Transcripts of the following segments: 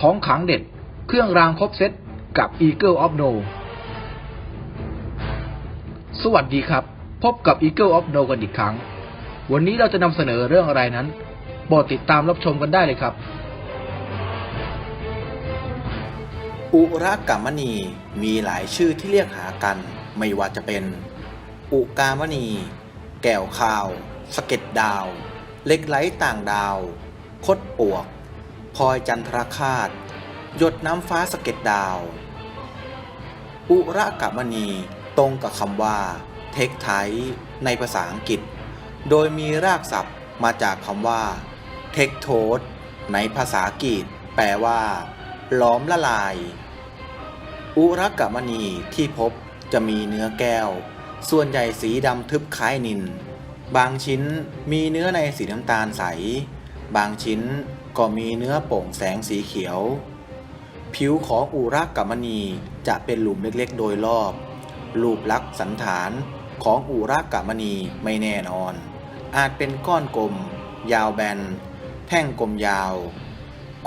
ของขังเด็ด เครื่องรางครบเซตกับ Eagle of No สวัสดีครับ พบกับ Eagle of No กันอีกครั้ง วันนี้เราจะนำเสนอเรื่องอะไรนั้นโปรดติดตามรับชมกันได้เลยครับ อุรากามณีมีหลายชื่อที่เรียกหากัน ไม่ว่าจะเป็น อุกามณี แก้วขาวสะเก็ดดาว เล็กไหลต่างดาว คดปวก พลอยจันทรคาตหยดน้ำฟ้าสะเก็ดดาว อุรากามณีตรงกับคำว่า เทคไทในภาษาอังกฤษ โดยมีรากศัพท์มาจากคำว่าเทคโทสในภาษากรีกแปลว่าหลอมละลาย อุรกมณีที่พบจะมีเนื้อแก้ว ส่วนใหญ่สีดำทึบคล้ายนิน บางชิ้นมีเนื้อในสีน้ำตาลใส บางชิ้น ก็มีเนื้อโป่งแสงสีเขียว ผิวของอุรกมณีจะเป็นหลุมเล็กๆ โดยรอบ รูปลักษณ์สันฐานของอุรกมณีไม่แน่นอน อาจเป็นก้อนกลม ยาวแบน แท่งกลมยาว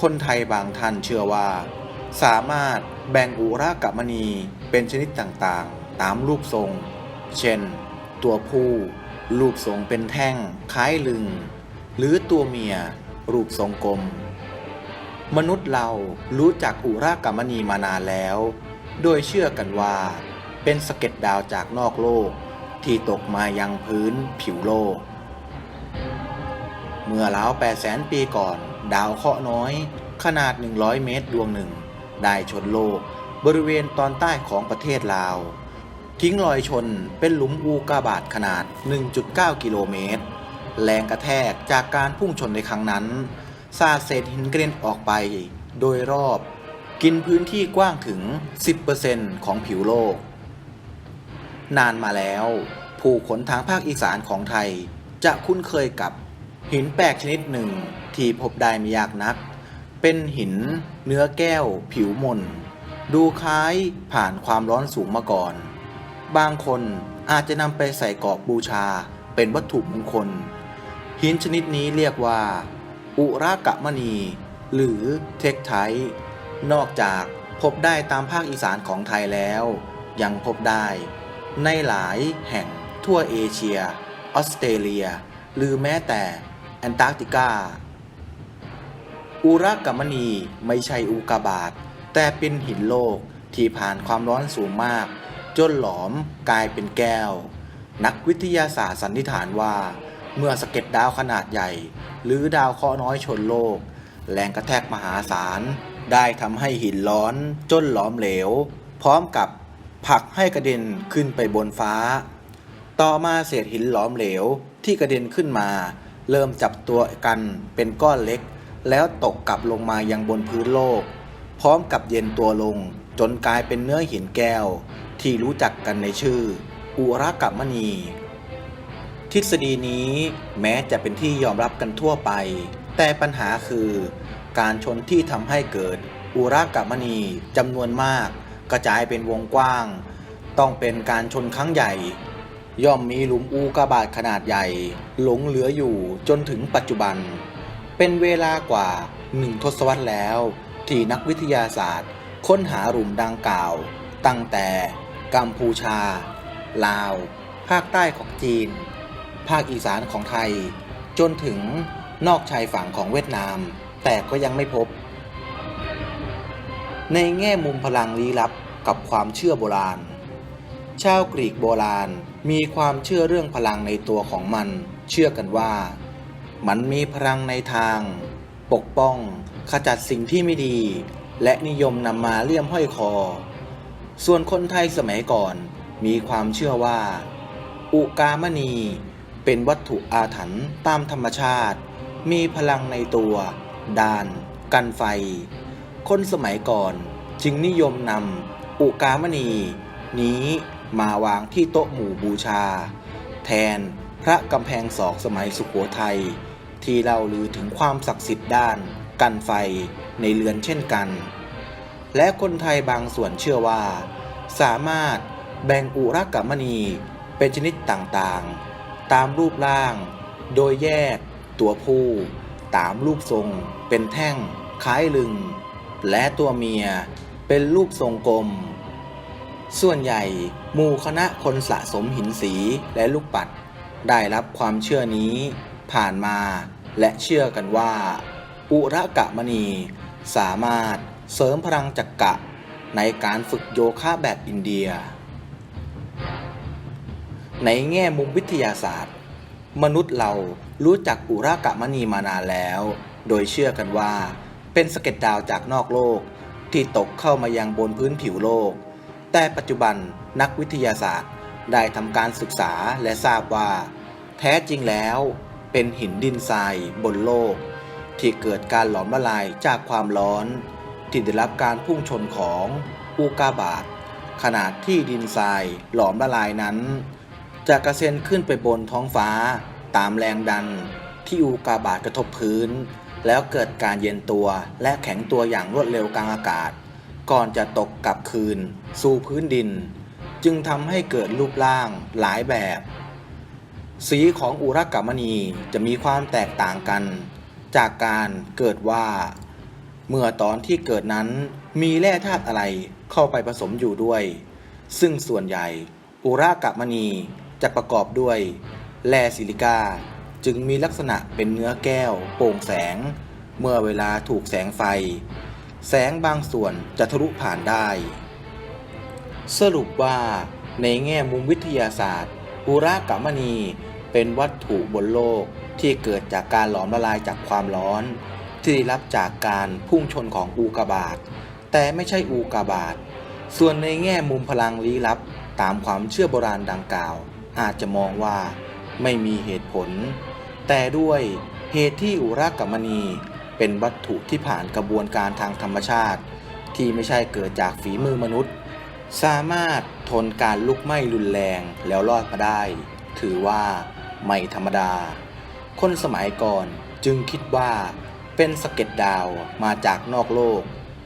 คนไทยบางท่านเชื่อว่า สามารถแบ่งอุรากมณีเป็นชนิดต่างๆ ตามรูปทรง เช่น ตัวผู้รูปทรงเป็นแท่งคล้ายลึง หรือตัวเมีย รูปทรงกลม มนุษย์เรารู้จักอุรากมณีมานานแล้ว โดยเชื่อกันว่า เป็นสะเก็ดดาวจากนอกโลกที่ตกมายังพื้นผิวโลก เมื่อราว8แสนปีก่อน ดาวเคราะห์น้อย ขนาด 100 เมตรดวงหนึ่ง ได้ชนโลกบริเวณตอนใต้ของประเทศลาว ทิ้งรอยชนเป็นหลุมอูกาบาตขนาด 1.9 กิโลเมตร แรงกระแทกจากการพุ่งชนในครั้งนั้นสาเศษหินกระเด็นออกไปโดยรอบกินพื้นที่กว้างถึง 10%ของผิวโลก นานมาแล้ว ผู้คนทางภาคอีสานของไทย จะคุ้นเคยกับหินแปลกชนิดหนึ่งที่พบได้ไม่ยากนัก เป็นหินเนื้อแก้ว ผิวมน ดูคล้ายผ่านความร้อนสูงมาก่อน บางคนอาจจะนำไปใส่กรอบบูชาเป็นวัตถุมงคล หินชนิดนี้เรียกว่า อุรากะมณี หรือเทคไทนอกจากพบได้ตามภาคอีสานของไทยแล้ว ยังพบได้ ในหลายแห่งทั่วเอเชีย ออสเตรเลีย หรือแม้แต่แอนตาร์กติกา อุรากมณีไม่ใช่อุกาบาตแต่เป็นหินโลกที่ผ่านความร้อนสูงมาก จนหลอมกลายเป็นแก้ว นักวิทยาศาสตร์สันนิษฐานว่า เมื่อสะเก็ดดาวขนาดใหญ่ หรือดาวเคราะห์น้อยชนโลก แรงกระแทกมหาศาล ได้ทำให้หินร้อนจนหลอมเหลว พร้อมกับผลักให้กระเด็นขึ้นไปบนฟ้า ต่อมาเศษหินหลอมเหลวที่กระเด็นขึ้นมา เริ่มจับตัวกันเป็นก้อนเล็ก แล้วตกกลับลงมายังบนพื้นโลก พร้อมกับเย็นตัวลง จนกลายเป็นเนื้อหินแก้ว ที่รู้จักกันในชื่อ อุรากมณี ทฤษฎีนี้แม้จะเป็นที่ยอมรับกันทั่วไป แต่ปัญหาคือการชนที่ทำให้เกิดอุรากมณีจำนวนมาก กระจายเป็นวงกว้าง ต้องเป็นการชนครั้งใหญ่ ย่อมมีหลุมอูกาบาตขนาดใหญ่ หลงเหลืออยู่จนถึงปัจจุบัน เป็นเวลากว่าหนึ่งทศวรรษแล้ว ที่นักวิทยาศาสตร์ ค้นหาหลุมดังกล่าว ตั้งแต่กัมพูชา ลาว ภาคใต้ของจีน ภาคอีสานของไทย จนถึงนอกชายฝั่งของเวียดนาม แต่ก็ยังไม่พบ ในแง่มุมพลังลี้ลับกับความเชื่อโบราณ ชาวกรีกโบราณมีความเชื่อเรื่องพลังในตัวของมัน เชื่อกันว่า มันมีพลังในทาง ปกป้องขจัดสิ่งที่ไม่ดี และนิยมนำมาเลี่ยมห้อยคอ ส่วนคนไทยสมัยก่อนมีความเชื่อว่า อุกามณี เป็นวัตถุอาถรรพ์ตามธรรมชาติ มีพลังในตัว ดาน กันไฟ คนสมัยก่อนจึงนิยมนำอุกามณี นี้มาวางที่โต๊ะหมู่บูชา แทนพระกำแพงศอกสมัยสุขโขทัยที่เล่าลือถึงความศักดิ์สิทธิ์ด้าน กันไฟในเรือนเช่นกัน และคนไทยบางส่วนเชื่อว่า สามารถแบ่งอุรกมณีเป็นชนิดต่างๆ ตามรูปร่าง โดยแยกตัวผู้ ตามรูปทรงเป็นแท่งคล้ายลึง และตัวเมียเป็นรูปทรงกลม ส่วนใหญ่หมู่คณะคนสะสมหินสีและลูกปัด ได้รับความเชื่อนี้ผ่านมาและเชื่อกันว่า อุระกะมณี สามารถเสริมพลังจักกะ ในการฝึกโยคะแบบอินเดีย ในแง่มุมวิทยาศาสตร์ มนุษย์เรารู้จักอุรากะมณีมานานแล้ว โดยเชื่อกันว่า เป็นสะเก็ดดาวจากนอกโลก ที่ตกเข้ามายังบนพื้นผิวโลก แต่ปัจจุบันนักวิทยาศาสตร์ได้ทำการศึกษาและทราบว่า แท้จริงแล้วเป็นหินดินทรายบนโลก ที่เกิดการหลอมละลายจากความร้อน ที่ได้รับการพุ่งชนของอุกาบาตขนาดที่ดินทรายหลอมละลายนั้น จะกระเซ็นขึ้นไปบนท้องฟ้า ตามแรงดันที่อุกาบาตกระทบพื้น แล้วเกิดการเย็นตัวและแข็งตัวอย่างรวดเร็วกลางอากาศ ก่อนจะตกกลับคืน สู่พื้นดิน จึงทำให้เกิดรูปร่างหลายแบบ สีของอุรกามณีจะมีความแตกต่างกัน จากการเกิดว่า เมื่อตอนที่เกิดนั้นมีแร่ธาตุอะไรเข้าไปผสมอยู่ด้วย ซึ่งส่วนใหญ่อุรากามณี จะประกอบด้วยแร่ซิลิกาจึงมีลักษณะเป็นเนื้อแก้ว โปร่งแสง เมื่อเวลาถูกแสงไฟ แสงบางส่วนจะทะลุผ่านได้ สรุปว่าในแง่มุมวิทยาศาสตร์อุรากามณีเป็นวัตถุบนโลกที่เกิดจากการหลอมละลายจากความร้อน ที่ได้รับจากการพุ่งชนของอูกาบาตแต่ไม่ใช่อูกาบาตส่วนในแง่มุมพลังลี้ลับตามความเชื่อโบราณดังกล่าว อาจจะมองว่าไม่มีเหตุผล แต่ด้วยเหตุที่อุรากามณีเป็นวัตถุที่ผ่านกระบวนการทางธรรมชาติ ที่ไม่ใช่เกิดจากฝีมือมนุษย์ สามารถทนการลุกไหม้รุนแรงแล้วรอดมาได้ ถือว่าไม่ธรรมดา คนสมัยก่อนจึงคิดว่าเป็นสะเก็ดดาวมาจากนอกโลก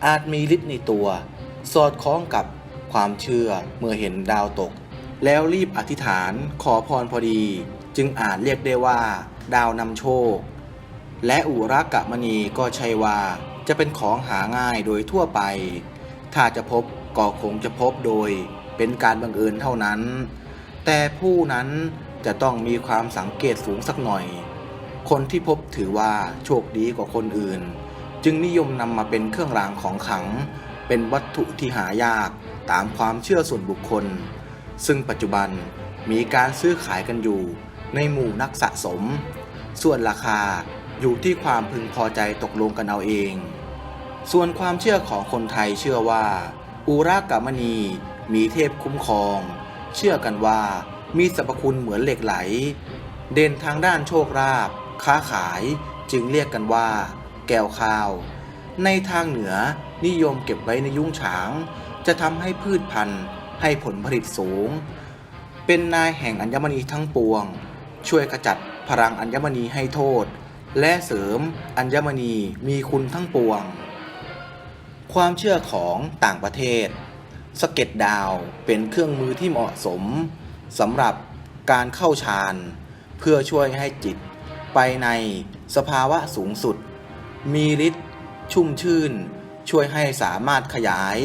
อาจมีฤทธิ์ในตัว สอดคล้องกับความเชื่อเมื่อเห็นดาวตก แล้วรีบอธิษฐานขอพรพอดี จึงอาจเรียกได้ว่า ดาวนำโชค และอุรากะมณีก็ใช่ว่า จะเป็นของหาง่ายโดยทั่วไป ถ้าจะพบก็คงจะพบโดย เป็นการบังเอิญเท่านั้น แต่ผู้นั้นจะต้องมีความสังเกตสูงสักหน่อย คนที่พบถือว่าโชคดีกว่าคนอื่น จึงนิยมนำมาเป็นเครื่องรางของขลัง เป็นวัตถุที่หายากตามความเชื่อส่วนบุคคล ซึ่งปัจจุบันมีการซื้อขายกันอยู่ในหมู่นักสะสม ส่วนราคาอยู่ที่ความพึงพอใจตกลงกันเอาเอง ส่วนความเชื่อของคนไทยเชื่อว่า อุรากามณีมีเทพคุ้มครอง เชื่อกันว่ามีสรรพคุณเหมือนเหล็กไหล เด่นทางด้านโชคลาภค้าขายจึงเรียกกันว่า แก้วข้าว ในทางเหนือนิยมเก็บไว้ในยุ้งฉาง จะทำให้พืชพันธุ์ ให้ผลผลิตสูง เป็นนายแห่งอัญมณีทั้งปวง ช่วยขจัดพลังอัญมณีให้โทษ และเสริมอัญมณีมีคุณทั้งปวง ความเชื่อของต่างประเทศ สเก็ดดาวเป็นเครื่องมือที่เหมาะสมสำหรับการเข้าฌานเพื่อช่วยให้จิตไปในสภาวะสูงสุด มีฤทธิ์ชุ่มชื่น ช่วยให้สามารถขยาย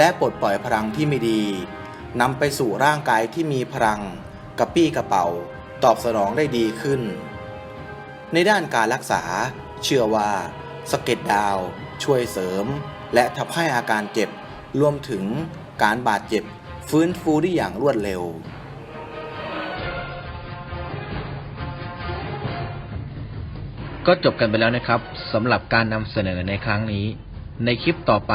และปลดปล่อยพลังที่ไม่ดีนำไปสู่ร่างกายที่มีพลังกระปี้กระเป๋า ตอบสนองได้ดีขึ้น ในด้านการรักษา เชื่อว่าสะเก็ดดาว ช่วยเสริม และทำให้อาการเจ็บ รวมถึงการบาดเจ็บ ฟื้นฟูได้อย่างรวดเร็ว ก็จบกันไปแล้วนะครับสำหรับการนำเสนอในครั้งนี้ ในคลิปต่อไป